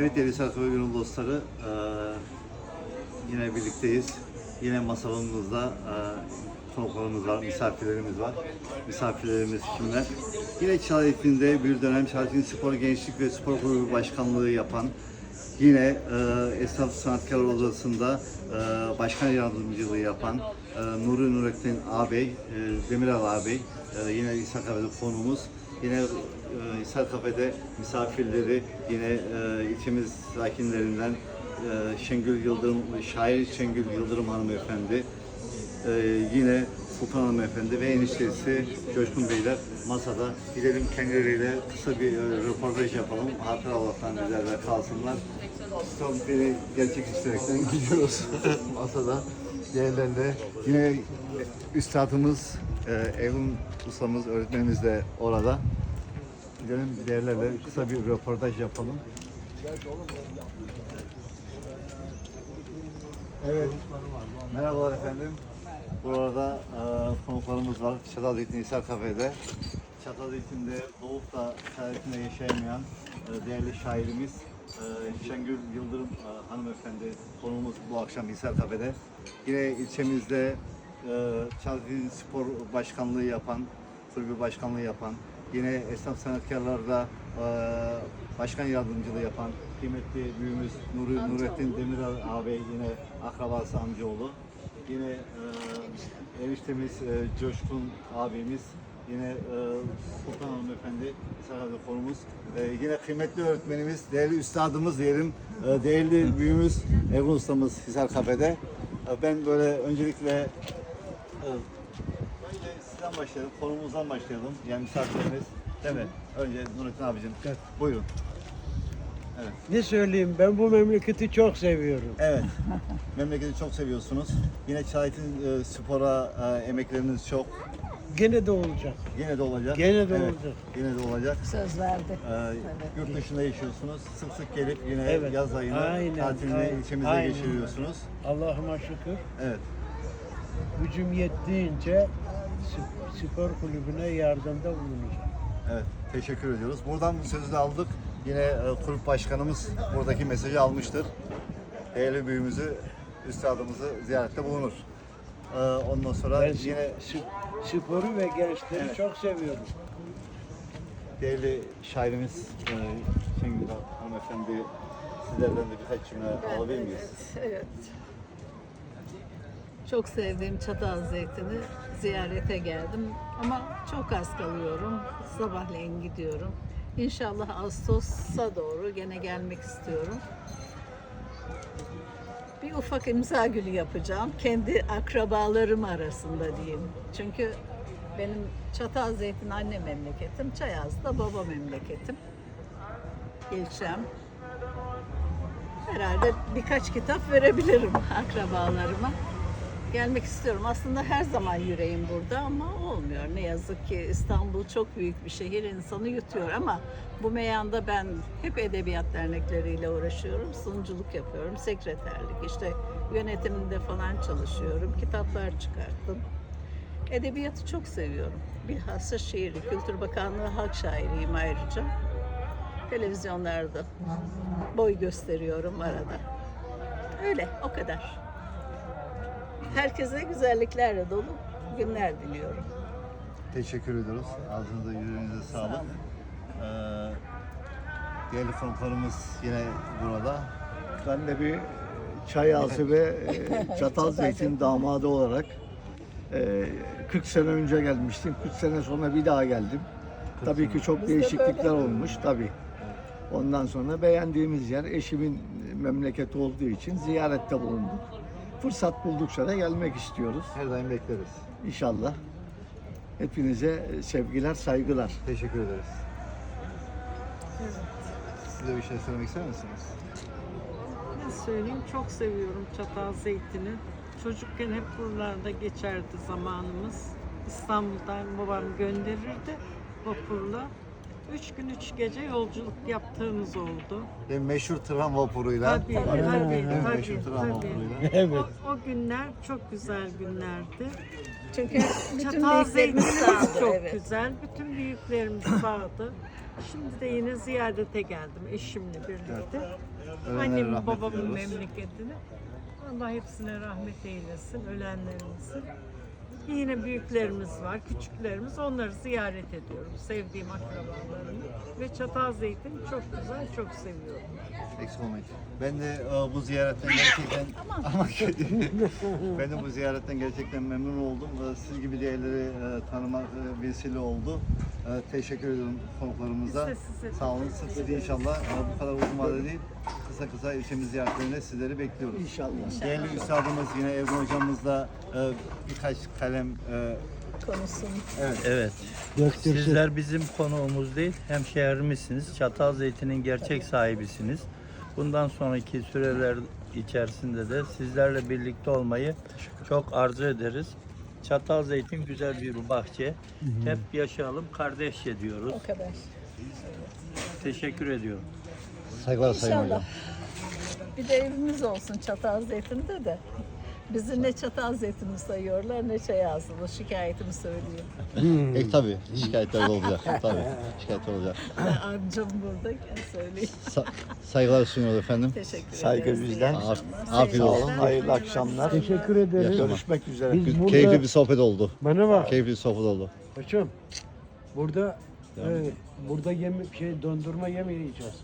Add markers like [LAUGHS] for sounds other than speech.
Evet değerli Sarkı Gönül dostları, yine birlikteyiz. Yine masalımızda konuklarımız var, misafirlerimiz var. Misafirlerimiz kimler? Yine Çağlayan'da bir dönem Çağlayan Spor Gençlik ve Spor Kulübü Başkanlığı yapan, yine eee Esnaf Sanatkar Odası'nda eee, başkan yardımcılığı yapan eee, Nuri Nurettin ağabey, eee, Demiral ağabey, eee, yine İsa Kafede konuğumuz. Yine e, İshak Kafede misafirleri yine e, ilçemiz sakinlerinden e, Şengül Yıldırım, şair Şengül Yıldırım hanımefendi, e, yine Sultan hanımefendi ve eniştesi Coşkun Beyler masada. Gidelim kendileriyle kısa bir e, röportaj yapalım. Hatıra Allah'tan bizlerle kalsınlar. Son biri gerçek isterekten [LAUGHS] gidiyoruz [LAUGHS] masada. Diğerlerinde yine üstadımız, e, Evin ustamız, öğretmenimiz de orada. Gidelim değerlerle kısa bir röportaj yapalım. Evet. Merhabalar efendim. Burada e, konuklarımız var. Çatalzeytin İsa Kafe'de. Çatalzeytin'de doğup da şehirinde yaşayamayan e, değerli şairimiz e, Şengül Yıldırım e, hanımefendi konuğumuz bu akşam İsa Kafe'de. Yine ilçemizde e, Çatalzeytin Spor Başkanlığı yapan, kulübü başkanlığı yapan, yine esnaf sanatkarlarda e, başkan yardımcılığı yapan kıymetli büyüğümüz Nuri, Nurettin Demiral ağabey yine akrabası amcaoğlu. Yine e, eniştemiz e, Coşkun abimiz, yine e, Sultan hanımefendi, Sarayda konumuz. E, yine kıymetli öğretmenimiz, değerli üstadımız diyelim, e, değerli büyüğümüz Ebru ustamız Hisar Kafe'de. E, ben böyle öncelikle e, sizden başlayalım, konumuzdan başlayalım. Yani misafirlerimiz. Değil mi? Önce Nurettin abicim. Buyurun. Evet. Ne söyleyeyim ben bu memleketi çok seviyorum. Evet. Memleketi çok seviyorsunuz. Yine Çayet'in e, spora e, emekleriniz çok. Gene de olacak. Yine de olacak. Gene de Evet, olacak. Yine de olacak. Söz verdi. Ee, yurt dışında yaşıyorsunuz. Sık sık gelip yine Evet. yaz ayını Aynen, tatilini aynen, ilçemizde aynen. geçiriyorsunuz. Allah'ıma şükür Evet. gücüm yettiğince spor kulübüne yardımda bulunacağım. Evet, teşekkür ediyoruz. Buradan bu sözü de aldık. Yine e, kulüp başkanımız buradaki mesajı almıştır. Değerli büyüğümüzü, üstadımızı ziyarette bulunur. Ee, ondan sonra Ben yine sp- sporu ve gençleri Evet. çok seviyorum. değerli şairimiz e, Şengül Hanımefendi sizlerden de birkaç cümle alabilir miyiz? Evet. Çok sevdiğim çatal zeytini ziyarete geldim ama çok az kalıyorum. Sabahleyin gidiyorum. İnşallah Ağustos'a doğru gene gelmek istiyorum. Bir ufak imza günü yapacağım. Kendi akrabalarım arasında diyeyim. Çünkü benim Çatal Zeytin anne memleketim, Çayaz'da baba memleketim. İlçem. Herhalde birkaç kitap verebilirim [LAUGHS] akrabalarıma. Gelmek istiyorum. Aslında her zaman yüreğim burada ama olmuyor. Ne yazık ki İstanbul çok büyük bir şehir. insanı yutuyor ama bu meyanda ben hep edebiyat dernekleriyle uğraşıyorum. Sunuculuk yapıyorum, sekreterlik, işte yönetiminde falan çalışıyorum. Kitaplar çıkarttım. Edebiyatı çok seviyorum. Bilhassa şiiri. Kültür Bakanlığı halk şairiyim ayrıca. Televizyonlarda boy gösteriyorum arada. Öyle, o kadar. Herkese güzelliklerle dolu günler diliyorum. Teşekkür ediyoruz. Ağzınıza yüreğinize sağlık. Ee, değerli konuklarımız yine burada. Ben de bir çay [LAUGHS] ağası ve e, çatal zeytin damadı olarak e, 40 sene önce gelmiştim. 40 sene sonra bir daha geldim. Tabii ki çok Biz de değişiklikler böyle. olmuş tabii. Ondan sonra beğendiğimiz yer eşimin memleketi olduğu için ziyarette bulunduk. Fırsat buldukça da gelmek istiyoruz Her daim bekleriz. inşallah. Hepinize sevgiler, saygılar. Teşekkür ederiz. Siz de bir şey söylemek ister misiniz? Ne söyleyeyim çok seviyorum çatal zeytini. Çocukken hep buralarda geçerdi zamanımız. İstanbul'dan babam gönderirdi vapurla. Üç gün üç gece yolculuk yaptığımız oldu. Ve meşhur tırhan vapuruyla. Tabii, tabii, tabii, Meşhur tırhan tabii. vapuruyla. Evet. O, o günler çok güzel günlerdi. Çünkü bütün Çatal büyüklerimiz zeytinimiz sağdı. çok Evet. güzel. Bütün büyüklerimiz sağdı. Şimdi de yine ziyarete geldim eşimle birlikte. Ölenlere Annemin rahmet babamın diliyoruz. memleketine. Allah hepsine rahmet eylesin, ölenlerimizin. Yine büyüklerimiz var, küçüklerimiz. Onları ziyaret ediyorum. Sevdiğim akrabalarımı. Ve çatal zeytin çok güzel, çok seviyorum. Eksik olmayın. Ben de e, bu ziyaretten gerçekten ama [LAUGHS] ben de bu ziyaretten gerçekten memnun oldum. E, Siz gibi değerleri e, tanıma e, vesile oldu. Teşekkür ediyorum konuklarımıza. Sağ olun. Sık sık inşallah bu kadar uzun vadede değil. Kısa kısa ilçemiz ziyaretlerinde sizleri bekliyoruz. İnşallah. Değerli üstadımız yine Ebru hocamızla e, birkaç kalem e, Konusunu. Evet. Sizler bizim konuğumuz değil, hemşehrimizsiniz. Çatal Zeytin'in gerçek sahibisiniz. Bundan sonraki süreler içerisinde de sizlerle birlikte olmayı çok arzu ederiz. Çatal Zeytin güzel bir bahçe. Hep yaşayalım, kardeşçe diyoruz. O kadar. Teşekkür ediyorum. saygılar Sayın Hocam. İnşallah. Bir de evimiz olsun çatal zeytinde de. Bizi ne çatal zeytini sayıyorlar ne çay ağzını. Şikayetimi söyleyeyim. E, tabii şikayetler olacak. tabii şikayetler olacak. Amcam buradayken söyleyeyim. saygılar sunuyoruz efendim. Teşekkür Saygı ederiz. bizden. İyi akşamlar. Afiyet olsun. Hayırlı akşamlar. Teşekkür ederim. Görüşmek üzere. Biz burada, Keyifli bir sohbet oldu. bana bak. Keyifli bir sohbet oldu. Koçum. Burada e, burada yeme, şey dondurma yemeyeceğiz.